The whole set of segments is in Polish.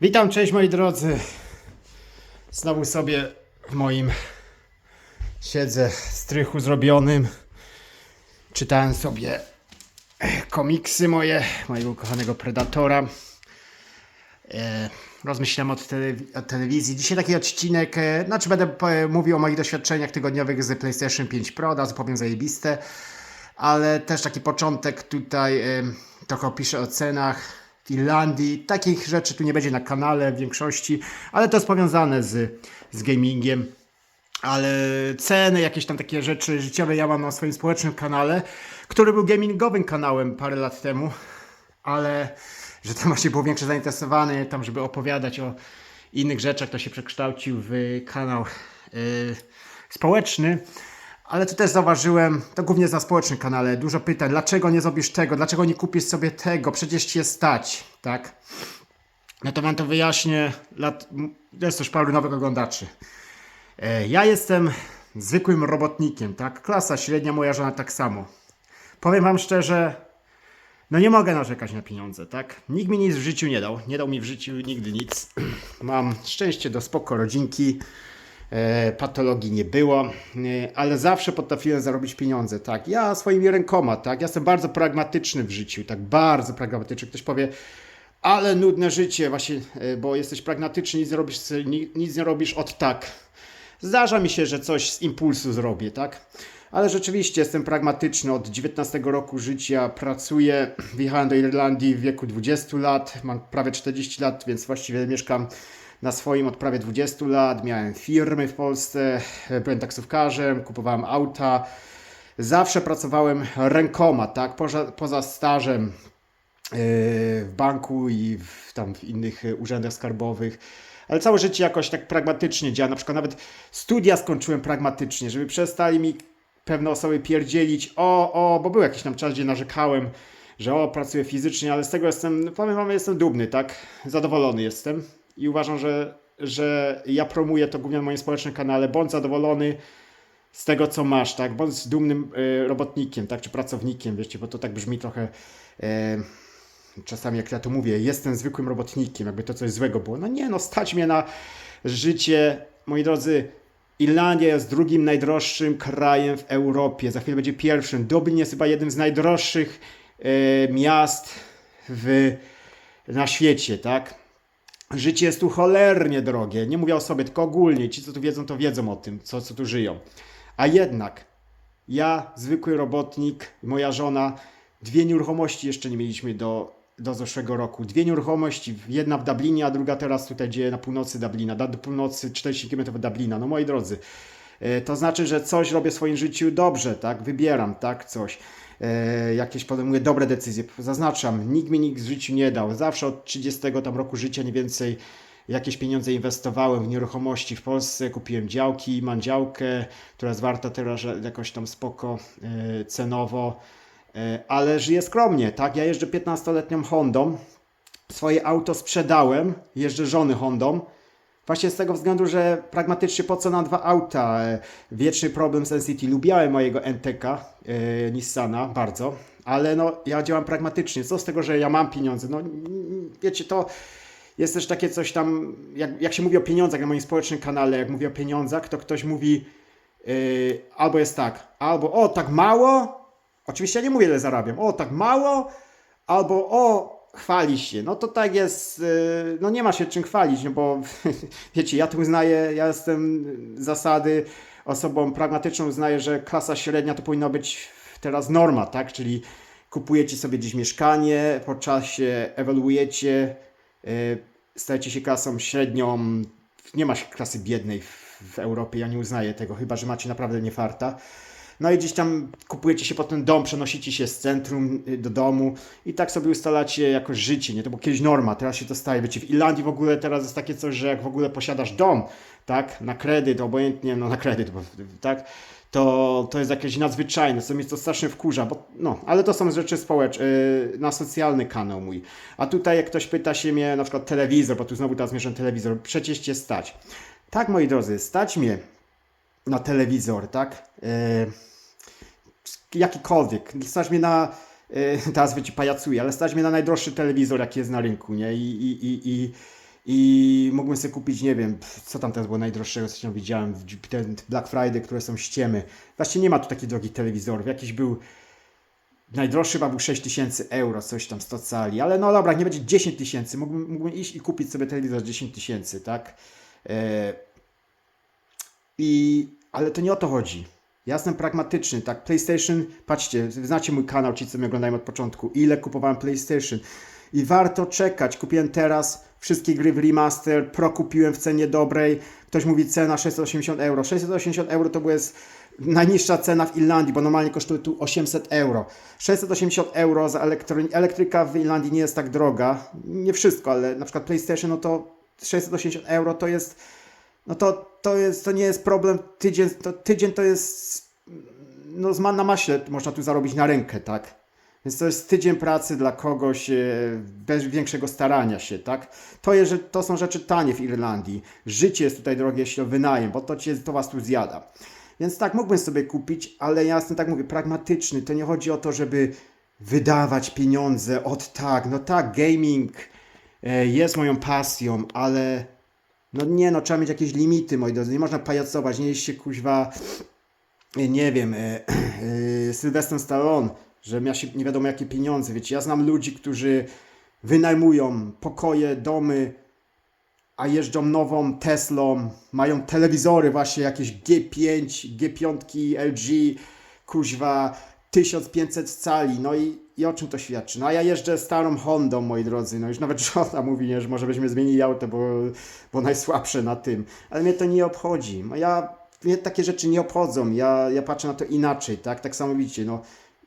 Witam, cześć moi drodzy. Znowu sobie w moim siedzę strychu zrobionym. Czytałem sobie komiksy moje, mojego ukochanego Predatora. E, rozmyślam o, telewi- o telewizji. Dzisiaj taki odcinek, e, znaczy będę e, mówił o moich doświadczeniach tygodniowych z PlayStation 5 Pro, od razu powiem zajebiste, ale też taki początek tutaj, trochę opiszę o cenach Irlandii. Takich rzeczy tu nie będzie na kanale w większości, ale to jest powiązane z, z gamingiem. Ale ceny, jakieś tam takie rzeczy życiowe ja mam na swoim społecznym kanale, który był gamingowym kanałem parę lat temu, ale że tam właśnie był większe zainteresowany, tam żeby opowiadać o innych rzeczach, to się przekształcił w kanał yy, społeczny. Ale tu też zauważyłem, to głównie na społecznym kanale, dużo pytań, dlaczego nie zrobisz tego, dlaczego nie kupisz sobie tego, przecież cię stać, tak? No to wam to wyjaśnię, lat, jest już paru nowych oglądaczy. E, Ja jestem zwykłym robotnikiem, tak? Klasa średnia, moja żona tak samo. Powiem wam szczerze, no nie mogę narzekać na pieniądze, tak? Nikt mi nic w życiu nie dał. Nie dał mi w życiu nigdy nic. Mam szczęście do spoko rodzinki. E, patologii nie było, e, ale zawsze potrafiłem zarobić pieniądze, tak? Ja swoimi rękoma, tak? Ja jestem bardzo pragmatyczny w życiu, tak? Bardzo pragmatyczny. Ktoś powie, ale nudne życie, właśnie, e, bo jesteś pragmatyczny, nic nie robisz, ni- nic nie robisz od tak. Zdarza mi się, że coś z impulsu zrobię, tak? Ale rzeczywiście jestem pragmatyczny. Od 19 roku życia pracuję. Wjechałem do Irlandii w wieku 20 lat. Mam prawie 40 lat, więc właściwie mieszkam na swoim od prawie 20 lat. Miałem firmy w Polsce, byłem taksówkarzem, kupowałem auta. Zawsze pracowałem rękoma, tak? Poza, poza stażem yy, w banku i w, tam w innych yy, urzędach skarbowych. Ale całe życie jakoś tak pragmatycznie działa. Na przykład nawet studia skończyłem pragmatycznie, żeby przestali mi pewne osoby pierdzielić. O, o, bo był jakiś tam czas, gdzie narzekałem, że o, pracuję fizycznie, ale z tego jestem, powiem wam, jestem dumny, tak? Zadowolony jestem i uważam, że, że ja promuję to głównie na moim społecznym kanale. Bądź zadowolony z tego, co masz, tak? Bądź dumnym y, robotnikiem, tak? Czy pracownikiem, wiecie, bo to tak brzmi trochę. E, czasami jak ja to mówię, jestem zwykłym robotnikiem, jakby to coś złego było. No nie, no stać mnie na życie. Moi drodzy, Irlandia jest drugim najdroższym krajem w Europie. Za chwilę będzie pierwszym. Dublin jest chyba jednym z najdroższych e, miast w, na świecie, tak? Życie jest tu cholernie drogie. Nie mówię o sobie, tylko ogólnie. Ci, co tu wiedzą, to wiedzą o tym, co, co tu żyją. A jednak ja, zwykły robotnik, moja żona, dwie nieruchomości jeszcze nie mieliśmy do, do zeszłego roku. Dwie nieruchomości, jedna w Dublinie, a druga teraz tutaj dzieje na północy Dublina, do północy 40 km Dublina. No moi drodzy, e, to znaczy, że coś robię w swoim życiu dobrze, tak? Wybieram, tak? Coś. E, jakieś podejmuję dobre decyzje. Zaznaczam, nikt mi nikt w życiu nie dał. Zawsze od 30 tam roku życia nie więcej jakieś pieniądze inwestowałem w nieruchomości w Polsce, kupiłem działki, mam działkę, która jest warta teraz jakoś tam spoko e, cenowo, e, ale żyję skromnie, tak? Ja jeżdżę 15-letnią Hondą, swoje auto sprzedałem, jeżdżę żony Hondą, Właśnie z tego względu, że pragmatycznie po co na dwa auta? E, Wieczny problem z NCT. Lubiałem mojego NTK e, Nissana bardzo, ale no ja działam pragmatycznie. Co z tego, że ja mam pieniądze? No wiecie, to jest też takie coś tam, jak, jak się mówi o pieniądzach na moim społecznym kanale, jak mówię o pieniądzach, to ktoś mówi yy, albo jest tak, albo o, tak mało, oczywiście ja nie mówię, ile zarabiam, o, tak mało, albo o, chwali się. No to tak jest, yy, no nie ma się czym chwalić, no bo wiecie, ja tu uznaję, ja jestem zasady osobą pragmatyczną, uznaję, że klasa średnia to powinna być teraz norma, tak, czyli kupujecie sobie gdzieś mieszkanie, po czasie ewaluujecie, yy, stajecie się klasą średnią, nie ma klasy biednej w, Europie, ja nie uznaję tego, chyba że macie naprawdę nie farta. No i gdzieś tam kupujecie się po ten dom, przenosicie się z centrum y, do domu i tak sobie ustalacie jakoś życie, nie? To było kiedyś norma, teraz się to staje. Wiecie, w Irlandii w ogóle teraz jest takie coś, że jak w ogóle posiadasz dom, tak, na kredyt, obojętnie, no na kredyt, bo, tak, to, to jest jakieś nadzwyczajne, co mnie to strasznie wkurza, bo, no, ale to są rzeczy społeczne, yy, na socjalny kanał mój. A tutaj jak ktoś pyta się mnie, na przykład telewizor, bo tu znowu teraz zmierzam telewizor, przecież cię stać. Tak, moi drodzy, stać mnie na telewizor, tak? E, jakikolwiek. Stać mnie na. E, teraz wiecie, pajacuję, ale stać mnie na najdroższy telewizor, jaki jest na rynku, nie? I, i, i, i, i mógłbym sobie kupić, nie wiem, co tam teraz było najdroższego, co tam widziałem, ten Black Friday, które są ściemy. Właściwie nie ma tu takich drogich telewizorów. Jakiś był Najdroższy chyba był 6 tysięcy euro, coś tam 100 cali, ale no dobra, nie będzie 10 tysięcy. Mógłbym, mógłbym iść i kupić sobie telewizor za 10 tysięcy, tak? E, I, ale to nie o to chodzi. Ja jestem pragmatyczny, tak? PlayStation, patrzcie, znacie mój kanał, ci co mnie oglądają od początku, ile kupowałem PlayStation. I warto czekać. Kupiłem teraz wszystkie gry w remaster, Pro kupiłem w cenie dobrej. Ktoś mówi cena 680 euro. 680 euro to jest najniższa cena w Irlandii, bo normalnie kosztuje tu 800 euro. 680 euro za elektry- elektryka w Irlandii nie jest tak droga. Nie wszystko, ale na przykład PlayStation, no to 680 euro to jest no to, to, jest, to nie jest problem. Tydzień to, tydzień to jest no z na maśle można tu zarobić na rękę, tak? Więc to jest tydzień pracy dla kogoś e, bez większego starania się, tak? To, jest, to są rzeczy tanie w Irlandii. Życie jest tutaj drogie, jeśli o wynajem, bo to, cię, to was tu zjada. Więc tak, mógłbym sobie kupić, ale ja jestem, tak mówię, pragmatyczny. To nie chodzi o to, żeby wydawać pieniądze od tak. No tak, gaming e, jest moją pasją, ale no nie, no trzeba mieć jakieś limity, moi drodzy. Nie można pajacować, nie jest się kuźwa, e, nie wiem, e, e, Sylwester Stallone, że miał się nie wiadomo jakie pieniądze. Wiecie, ja znam ludzi, którzy wynajmują pokoje, domy, a jeżdżą nową Teslą, mają telewizory właśnie jakieś G5, G5, LG, kuźwa, 1500 cali, no i, i o czym to świadczy? No a ja jeżdżę starą Hondą, moi drodzy, no już nawet żona mówi, nie, że może byśmy zmienili auto, bo, bo najsłabsze na tym, ale mnie to nie obchodzi, No ja, mnie takie rzeczy nie obchodzą, ja, ja patrzę na to inaczej, tak, tak samo widzicie, no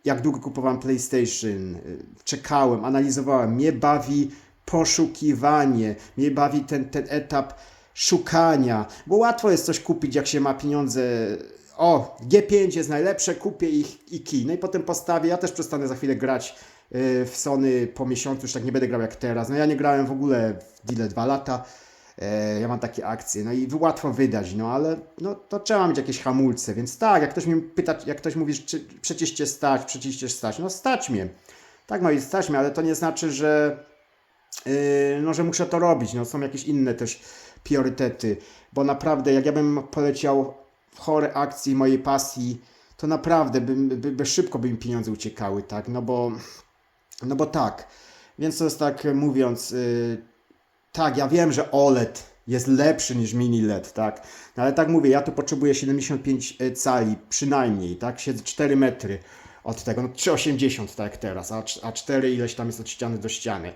jak długo kupowałem PlayStation, y, czekałem, analizowałem, mnie bawi poszukiwanie, mnie bawi ten, ten etap szukania, bo łatwo jest coś kupić, jak się ma pieniądze. O, G5 jest najlepsze, kupię ich i kij. No i potem postawię. Ja też przestanę za chwilę grać y, w Sony po miesiącu, już tak nie będę grał jak teraz. No ja nie grałem w ogóle w ile dwa lata. E, ja mam takie akcje, no i łatwo wydać, no ale no, to trzeba mieć jakieś hamulce, więc tak, jak ktoś mnie pyta, jak ktoś mówi, czy przecież cię stać, przecież cię stać, no stać mnie. Tak, no i stać mnie, ale to nie znaczy, że Yy, no, że muszę to robić. No, są jakieś inne też priorytety, bo naprawdę, jak ja bym poleciał w chore akcji mojej pasji, to naprawdę by, by, by szybko by mi pieniądze uciekały, tak? No bo, no bo tak. Więc to jest tak mówiąc, yy, tak, ja wiem, że OLED jest lepszy niż mini LED, tak? No, ale tak mówię, ja tu potrzebuję 75 cali przynajmniej, tak? Siedzę 4 metry od tego, no 3,80 tak teraz, a, a 4 ileś tam jest od ściany do ściany.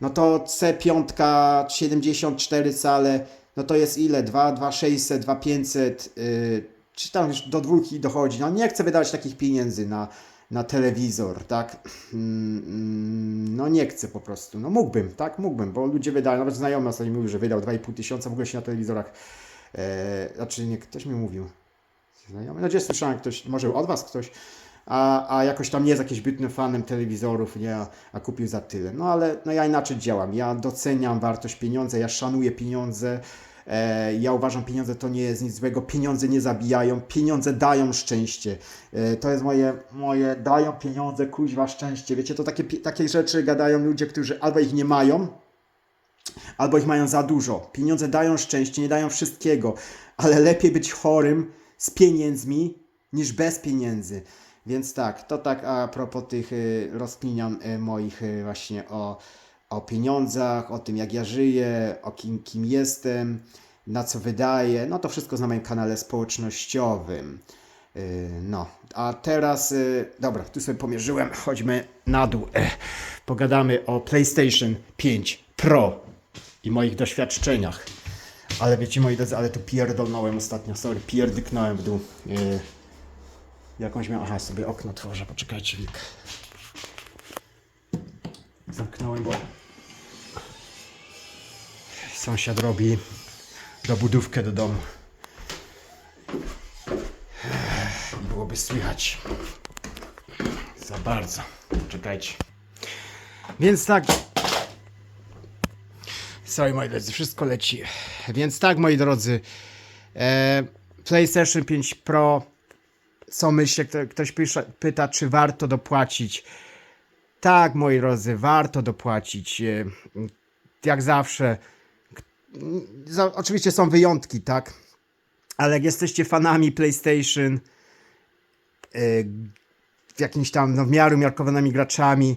No to C5 74 cale, no to jest ile? 2, 2600, 2500, yy, czy tam już do dwójki dochodzi. No nie chcę wydawać takich pieniędzy na, na telewizor, tak? Mm, mm, No nie chcę po prostu. No mógłbym, tak? Mógłbym, bo ludzie wydają, nawet znajomy ostatnio mówił, że wydał 2,5 tysiąca, w ogóle się na telewizorach, e, znaczy nie, ktoś mi mówił, znajomy, no gdzieś słyszałem ktoś, może od Was ktoś, a, a jakoś tam nie jest jakimś bytnym fanem telewizorów, nie, a, a kupił za tyle. No ale no ja inaczej działam. Ja doceniam wartość pieniądza, ja szanuję pieniądze. E, ja uważam, pieniądze to nie jest nic złego, pieniądze nie zabijają, pieniądze dają szczęście. E, to jest moje, moje, dają pieniądze, kuźwa szczęście. Wiecie, to takie, takie rzeczy gadają ludzie, którzy albo ich nie mają, albo ich mają za dużo. Pieniądze dają szczęście, nie dają wszystkiego, ale lepiej być chorym z pieniędzmi niż bez pieniędzy. Więc tak, to tak a propos tych y, rozkminian y, moich y, właśnie o, o pieniądzach, o tym jak ja żyję, o kim, kim jestem, na co wydaję. No to wszystko na moim kanale społecznościowym. No, a teraz, dobra, tu sobie pomierzyłem, chodźmy na dół. Ech, pogadamy o PlayStation 5 Pro i moich doświadczeniach. Ale wiecie, moi drodzy, ale tu pierdolnąłem ostatnio, sorry, pierdyknąłem w dół. Jakąś miałem, aha, sobie okno tworzę, poczekajcie. Zamknąłem, bo sąsiad robi dobudówkę do domu. Byłoby słychać za bardzo. Czekajcie. Więc tak. Sorry, moi drodzy, wszystko leci. Więc tak, moi drodzy. E, PlayStation 5 Pro. Myślę, kto- ktoś pisze, pyta, czy warto dopłacić. Tak, moi drodzy, warto dopłacić. E, Jak zawsze, za, oczywiście są wyjątki, tak? Ale jak jesteście fanami PlayStation, y, jakimś tam no, w miarę umiarkowanymi graczami,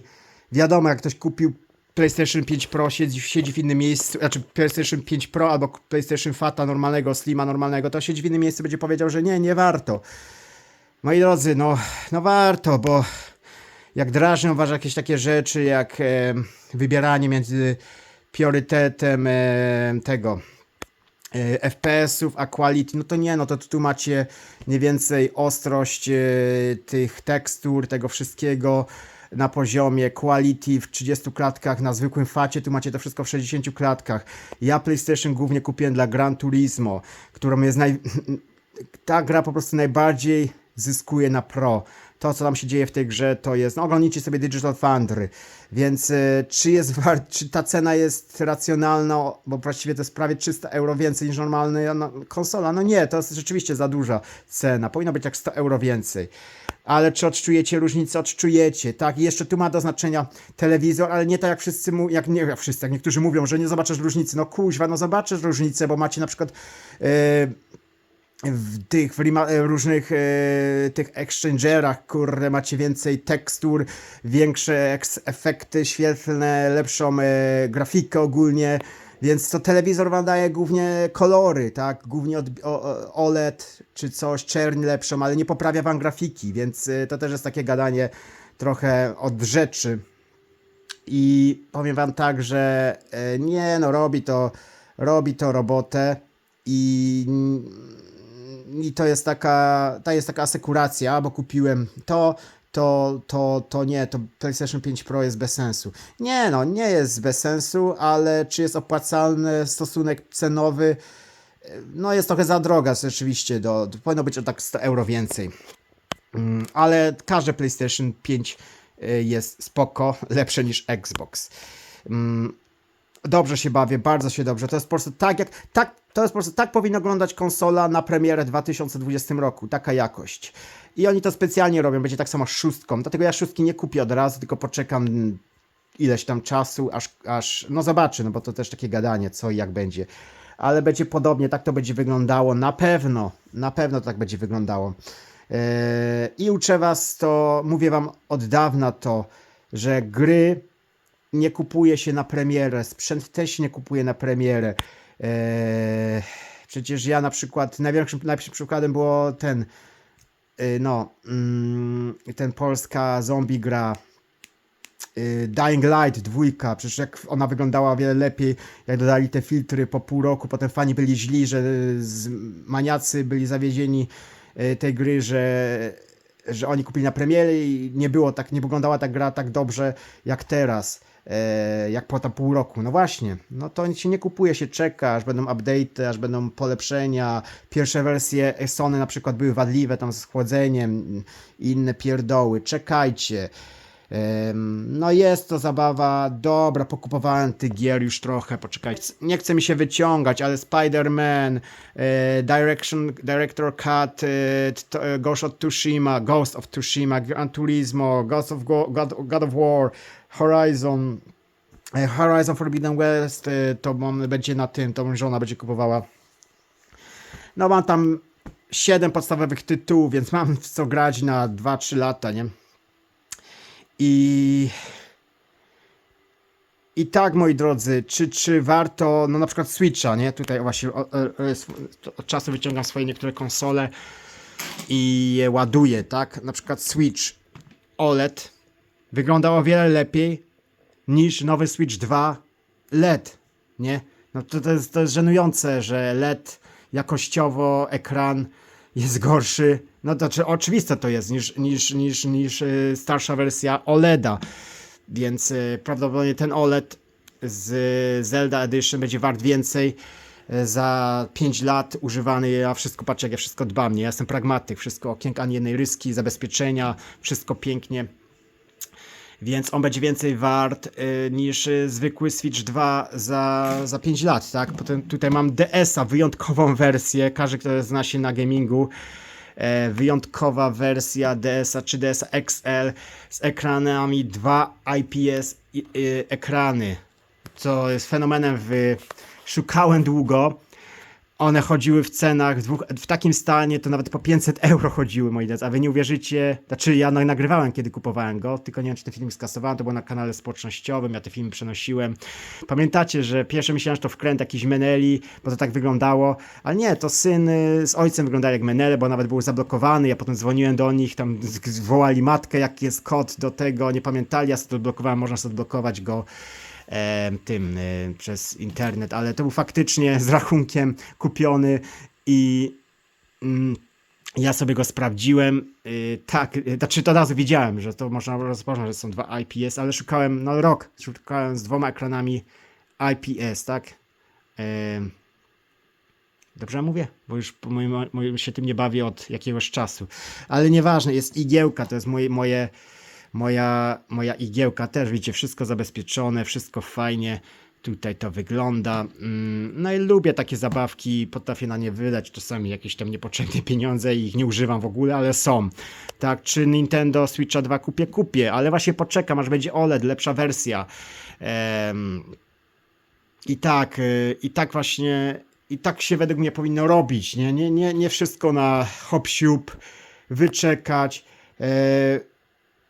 wiadomo, jak ktoś kupił PlayStation 5 Pro, siedzi, siedzi w innym miejscu, znaczy PlayStation 5 Pro albo PlayStation Fata normalnego, Slima normalnego, to siedzi w innym miejscu, będzie powiedział, że nie, nie warto. Moi drodzy, no, no warto, bo jak drażnią was jakieś takie rzeczy, jak e, wybieranie między priorytetem e, tego e, FPS-ów a quality, no to nie, no to tu macie mniej więcej ostrość e, tych tekstur, tego wszystkiego na poziomie quality w 30 klatkach, na zwykłym facie, tu macie to wszystko w 60 klatkach. Ja PlayStation głównie kupiłem dla Gran Turismo, którą jest naj... ta gra po prostu najbardziej zyskuje na pro. To, co tam się dzieje w tej grze, to jest. No, oglądnijcie sobie Digital Foundry. Więc e, czy jest wart, czy ta cena jest racjonalna, bo właściwie to jest prawie 300 euro więcej niż normalna no, konsola? No nie, to jest rzeczywiście za duża cena. Powinno być jak 100 euro więcej. Ale czy odczujecie różnicę? Odczujecie, tak? I jeszcze tu ma do znaczenia telewizor, ale nie tak jak wszyscy, jak nie jak wszyscy, jak niektórzy mówią, że nie zobaczysz różnicy. No kuźwa, no zobaczysz różnicę, bo macie na przykład. Yy, w tych w e, różnych e, tych exchangerach, kurde, macie więcej tekstur, większe efekty świetlne, lepszą e, grafikę ogólnie, więc to telewizor wam daje głównie kolory, tak, głównie od, o, OLED czy coś, czerń lepszą, ale nie poprawia wam grafiki, więc e, to też jest takie gadanie trochę od rzeczy. I powiem wam tak, że e, nie, no robi to, robi to robotę i i to jest taka, to jest taka asekuracja, bo kupiłem to, to, to, to nie, to PlayStation 5 Pro jest bez sensu. Nie no, nie jest bez sensu, ale czy jest opłacalny stosunek cenowy? No jest trochę za droga rzeczywiście, do, to powinno być o tak 100 euro więcej. Mm, Ale każde PlayStation 5 y, jest spoko, lepsze niż Xbox. Mm, Dobrze się bawię, bardzo się dobrze. To jest po prostu tak jak. Tak, to jest po prostu tak powinna wyglądać konsola na premierę w 2020 roku. Taka jakość. I oni to specjalnie robią, będzie tak samo z szóstką. Dlatego ja szóstki nie kupię od razu, tylko poczekam ileś tam czasu, aż, aż. No zobaczy, no bo to też takie gadanie, co i jak będzie. Ale będzie podobnie, tak to będzie wyglądało. Na pewno, na pewno tak będzie wyglądało. Eee, I uczę was to, mówię wam od dawna to, że gry nie kupuje się na premierę, sprzęt też nie kupuje na premierę. Eee, przecież ja na przykład, największym, najlepszym przykładem było ten, y, no, mm, ten polska zombie gra, y, Dying Light dwójka, przecież jak ona wyglądała wiele lepiej, jak dodali te filtry po pół roku, potem fani byli źli, że maniacy byli zawiedzieni y, tej gry, że, że oni kupili na premierę i nie było tak, nie wyglądała ta gra tak dobrze jak teraz e, jak po tam pół roku. No właśnie, no to się nie kupuje, się czeka, aż będą update'y, aż będą polepszenia. Pierwsze wersje Sony na przykład były wadliwe tam z chłodzeniem i inne pierdoły. Czekajcie. No jest to zabawa, dobra, pokupowałem tych gier już trochę, poczekajcie, nie chce mi się wyciągać, ale Spider-Man, e, Direction, Director Cut, e, e, Ghost of Tsushima, Ghost of Tsushima, Gran Turismo, Ghost of Go, God, God of War, Horizon, e, Horizon Forbidden West, e, to mam, będzie na tym, to żona będzie kupowała. No mam tam 7 podstawowych tytułów, więc mam w co grać na 2-3 lata, nie? I. I tak, moi drodzy, czy, czy warto, no na przykład Switcha, nie? Tutaj właśnie o- o- o- sw- od czasu wyciągam swoje niektóre konsole i je ładuję, tak? Na przykład Switch OLED wyglądał o wiele lepiej niż nowy Switch 2 LED, nie? No to, to, jest, to jest żenujące, że LED jakościowo ekran jest gorszy. No to czy oczywiste to jest niż, niż, niż, niż y, starsza wersja OLEDa. Więc y, prawdopodobnie ten OLED z Zelda Edition będzie wart więcej y, za 5 lat używany, ja wszystko patrzę, jak ja wszystko dbam, nie? Ja jestem pragmatyk, wszystko okienka, ani jednej ryski, zabezpieczenia, wszystko pięknie więc on będzie więcej wart y, niż y, zwykły Switch 2 za, za 5 lat, tak? Potem tutaj mam DS-a, wyjątkową wersję, każdy, kto zna się na gamingu, e, wyjątkowa wersja DS-a czy DS-a XL z ekranami 2 IPS i, y, ekrany, co jest fenomenem w szukałem długo. One chodziły w cenach, w, dwóch, w takim stanie to nawet po 500 euro chodziły, moi drodzy. A wy nie uwierzycie, znaczy ja no, nagrywałem, kiedy kupowałem go, tylko nie wiem, czy ten film skasowałem, to było na kanale społecznościowym, ja te filmy przenosiłem. Pamiętacie, że pierwsze myślałem, że to wkręt jakiś Meneli, bo to tak wyglądało, ale nie, to syn y, z ojcem wyglądał jak Menele, bo nawet był zablokowany, ja potem dzwoniłem do nich, tam wołali matkę, jaki jest kod do tego, nie pamiętali, ja sobie odblokowałem, można sobie odblokować go tym e, przez internet, ale to był faktycznie z rachunkiem kupiony i mm, ja sobie go sprawdziłem. y, tak, y, znaczy to od razu wiedziałem, że to można rozpoznać, że są dwa IPS, ale szukałem, no rok, szukałem z dwoma ekranami IPS, tak? Dobrze mówię? Bo już się tym nie bawię od jakiegoś czasu. Ale nieważne, jest igiełka, to jest moje, moje, moja, moja igiełka też, widzicie, wszystko zabezpieczone, wszystko fajnie. Tutaj to wygląda. Mm, No i lubię takie zabawki, potrafię na nie wydać czasami jakieś tam niepotrzebne pieniądze i ich nie używam w ogóle, ale są. Tak, czy Nintendo Switcha 2 kupię? Kupię, ale właśnie poczekam, aż będzie OLED, lepsza wersja. I tak, y, i tak właśnie, i tak się według mnie powinno robić, nie, nie, nie, nie wszystko na hop wyczekać. e,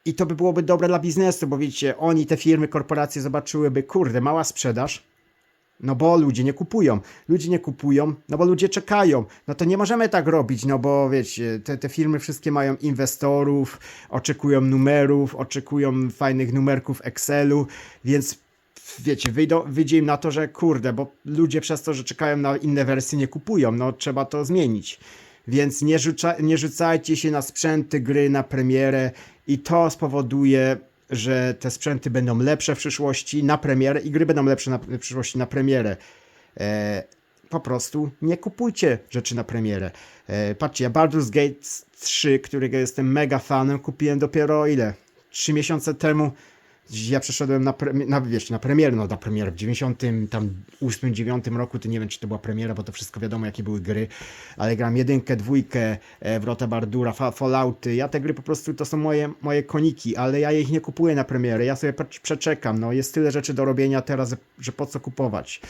I to by byłoby dobre dla biznesu, bo wiecie, oni, te firmy, korporacje zobaczyłyby, kurde, mała sprzedaż, no bo ludzie nie kupują. Ludzie nie kupują, no bo ludzie czekają. No to nie możemy tak robić, no bo wiecie, te, te firmy wszystkie mają inwestorów, oczekują numerów, oczekują fajnych numerków Excelu, więc wiecie, wyjdą, wyjdzie im na to, że kurde, bo ludzie przez to, że czekają na inne wersje nie kupują, no trzeba to zmienić. Więc nie, rzuca, nie rzucajcie się na sprzęty, gry, na premierę i to spowoduje, że te sprzęty będą lepsze w przyszłości na premierę i gry będą lepsze na, w przyszłości na premierę. E, po prostu nie kupujcie rzeczy na premierę. E, patrzcie, ja Baldur's Gate 3, którego jestem mega fanem, kupiłem dopiero ile? Trzy miesiące temu. Ja przeszedłem na, pre, na, wiesz, na premierę, no na premierę w 98, 9 roku, to nie wiem, czy to była premiera, bo to wszystko wiadomo, jakie były gry, ale gram jedynkę, dwójkę, e, Wrota Bardura, Fa- Fallouty, ja te gry po prostu, to są moje, moje koniki, ale ja ich nie kupuję na premierę, ja sobie przeczekam, no. Jest tyle rzeczy do robienia teraz, że po co kupować.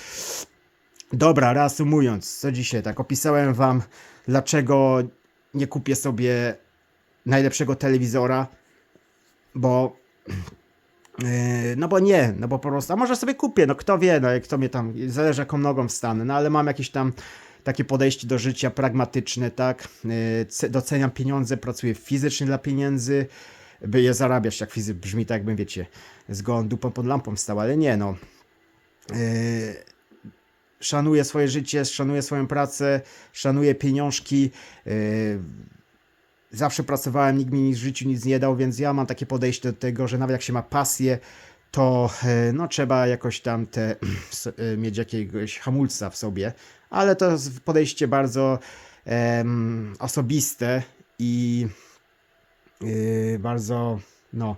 Dobra, reasumując, co dzisiaj, tak opisałem wam, dlaczego nie kupię sobie najlepszego telewizora, bo no bo nie, no bo po prostu, a może sobie kupię, no kto wie, no jak kto mnie tam, zależy jaką nogą wstanę, no ale mam jakieś tam takie podejście do życia pragmatyczne, tak, Yy, ce- doceniam pieniądze, pracuję fizycznie dla pieniędzy, by je zarabiać, jak fizyk brzmi tak jakbym, wiecie, z gołą dupą pod lampą stał, ale nie, no. Yy, szanuję swoje życie, szanuję swoją pracę, szanuję pieniążki, yy, zawsze pracowałem, nikt mi w życiu nic nie dał, więc ja mam takie podejście do tego, że nawet jak się ma pasję, to e, no, trzeba jakoś tam te, e, mieć jakiegoś hamulca w sobie, ale to jest podejście bardzo osobiste i yy, bardzo no,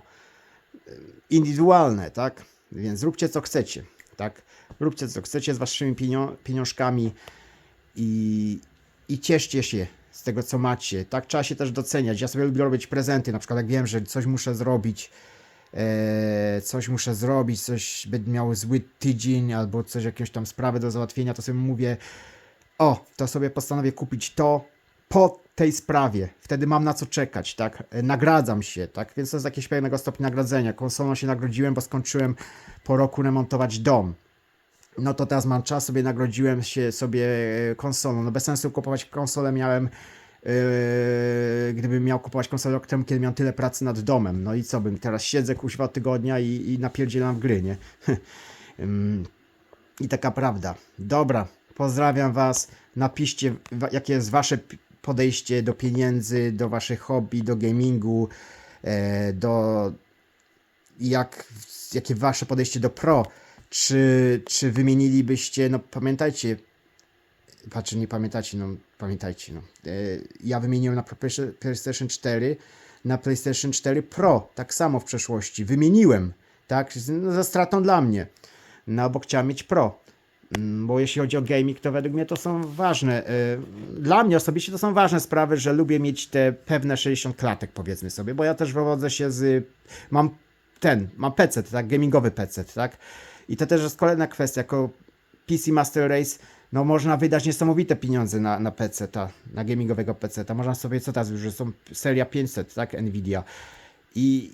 indywidualne, tak? Więc róbcie co chcecie, tak? Róbcie co chcecie z waszymi pieniążkami i, i cieszcie się z tego, co macie. Tak trzeba się też doceniać. Ja sobie lubię robić prezenty, na przykład jak wiem, że coś muszę zrobić, e, coś muszę zrobić, coś będę miał zły tydzień albo coś, jakąś tam sprawę do załatwienia, to sobie mówię, o, to sobie postanowię kupić to po tej sprawie. Wtedy mam na co czekać, tak? E, Nagradzam się, tak? Więc to jest jakieś pewnego stopnia nagrodzenia. Konsolą się nagrodziłem, bo skończyłem po roku remontować dom no to teraz mam czas, sobie nagrodziłem się sobie e, konsolą. No bez sensu kupować konsolę miałem, yy, gdybym miał kupować konsolę rok temu, kiedy miałem tyle pracy nad domem. No i co bym, teraz siedzę kuźwa od tygodnia i, i napierdzielam w gry, nie? I taka prawda. Dobra, pozdrawiam was. Napiszcie, jakie jest wasze podejście do pieniędzy, do waszych hobby, do gamingu, e, do jak, jakie wasze podejście do pro? Czy, czy wymienilibyście, no pamiętajcie, patrzę, nie pamiętacie, no pamiętajcie, no. E, ja wymieniłem na Play- PlayStation 4, na PlayStation 4 Pro, tak samo w przeszłości, wymieniłem, tak, no, za stratą dla mnie, no bo chciałem mieć Pro. Mm, Bo jeśli chodzi o gaming, to według mnie to są ważne. e, Dla mnie osobiście to są ważne sprawy, że lubię mieć te pewne 60 klatek, powiedzmy sobie, bo ja też wywodzę się z. Mam ten, mam PC, tak, gamingowy PC, tak. I to też jest kolejna kwestia. Jako PC Master Race, no można wydać niesamowite pieniądze na, na PC, ta, na gamingowego PC. -ta. Można sobie, co teraz już, są seria 500, tak, Nvidia. I,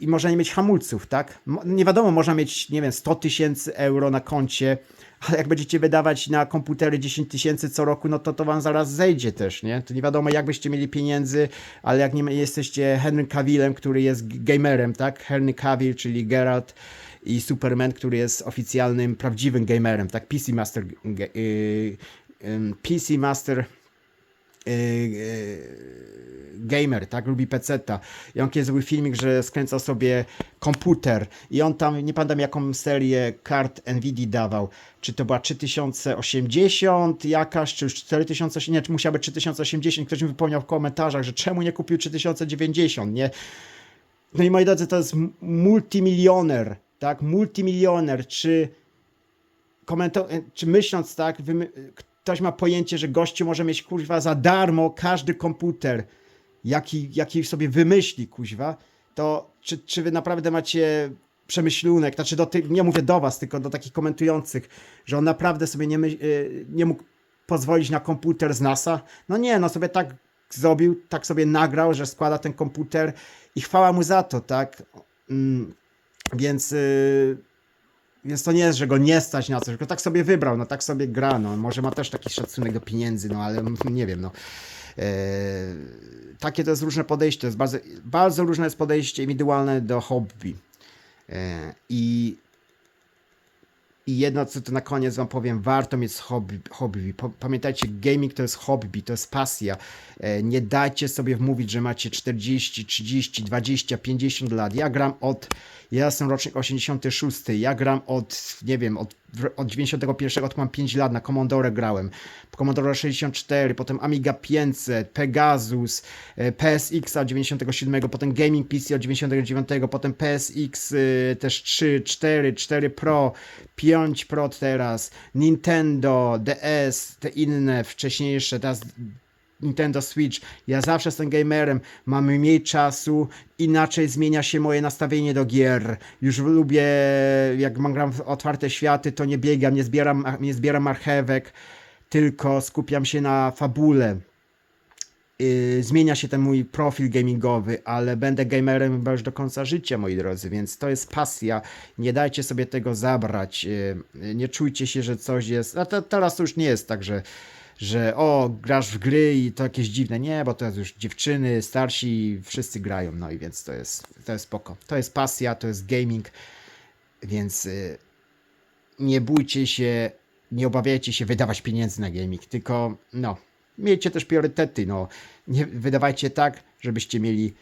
i można nie mieć hamulców, tak? Nie wiadomo, można mieć, nie wiem, 100 tysięcy euro na koncie, ale jak będziecie wydawać na komputery 10 tysięcy co roku, no to to wam zaraz zejdzie też, nie? To nie wiadomo, jak byście mieli pieniędzy, ale jak nie jesteście Henry Cavillem, który jest gamerem, tak? Henry Cavill, czyli Geralt i Superman, który jest oficjalnym, prawdziwym gamerem, tak? PC Master, y, PC Master y, y, gamer, tak, lubi peceta. I on kiedyś zrobił filmik, że skręcał sobie komputer i on tam, nie pamiętam jaką serię kart Nvidia dawał, czy to była 3080 jakaś, czy już 4080, nie, czy musiała być 3080, ktoś mi wypomniał w komentarzach, że czemu nie kupił 3090, nie? No i moi drodzy, to jest multimilioner, tak, multimilioner, czy czy myśląc tak, ktoś ma pojęcie, że gościu może mieć kurwa za darmo każdy komputer, jaki, jaki sobie wymyśli, kuźwa, to czy, czy wy naprawdę macie przemyślunek, znaczy do tych, nie mówię do was, tylko do takich komentujących, że on naprawdę sobie nie, y, nie mógł pozwolić na komputer z NASA? No nie, no sobie tak zrobił, tak sobie nagrał, że składa ten komputer i chwała mu za to, tak? Mm, więc... Y, więc to nie jest, że go nie stać na coś, tylko tak sobie wybrał, no tak sobie gra, no może ma też taki szacunek do pieniędzy, no ale nie wiem, no. Eee, takie to jest różne podejście, to jest bardzo, bardzo różne jest podejście indywidualne do hobby. Eee, I i jedno, co to na koniec wam powiem, warto mieć hobby. hobby. Pa- Pamiętajcie, gaming to jest hobby, to jest pasja. E, Nie dajcie sobie wmówić, że macie 40, 30, 20, 50 lat. Ja gram od, ja jestem rocznik 86, ja gram od, nie wiem, od, od 91, od mam 5 lat, na Commodore grałem. Commodore 64, potem Amiga 500, Pegasus, e, PSX od 97, potem Gaming PC od 99, potem PSX y, też 3, 4, 4 Pro, 5 Pro teraz, Nintendo, DS, te inne wcześniejsze, teraz Nintendo Switch. Ja zawsze jestem gamerem, mam mniej czasu, inaczej zmienia się moje nastawienie do gier. Już lubię, jak gram w otwarte światy, to nie biegam, nie zbieram, nie zbieram marchewek, tylko skupiam się na fabule. Yy, zmienia się ten mój profil gamingowy, ale będę gamerem chyba już do końca życia, moi drodzy, więc to jest pasja. Nie dajcie sobie tego zabrać. Yy, nie czujcie się, że coś jest. A teraz to już nie jest tak, że, że o, grasz w gry i to jakieś dziwne. Nie, bo jest już dziewczyny, starsi, wszyscy grają, no i więc to jest, to jest spoko. To jest pasja, to jest gaming, więc yy, nie bójcie się, nie obawiajcie się wydawać pieniędzy na gaming, tylko no, miejcie też priorytety, no, nie wydawajcie tak, żebyście mieli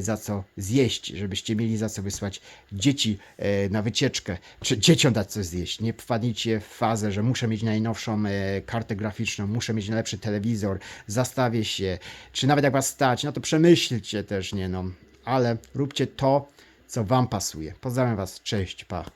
za co zjeść, żebyście mieli za co wysłać dzieci e, na wycieczkę, czy dzieciom dać coś zjeść. Nie wpadnijcie w fazę, że muszę mieć najnowszą e, kartę graficzną, muszę mieć najlepszy telewizor, zastawię się, czy nawet jak was stać, no to przemyślcie też, nie no, ale róbcie to, co wam pasuje. Pozdrawiam was, cześć, pa.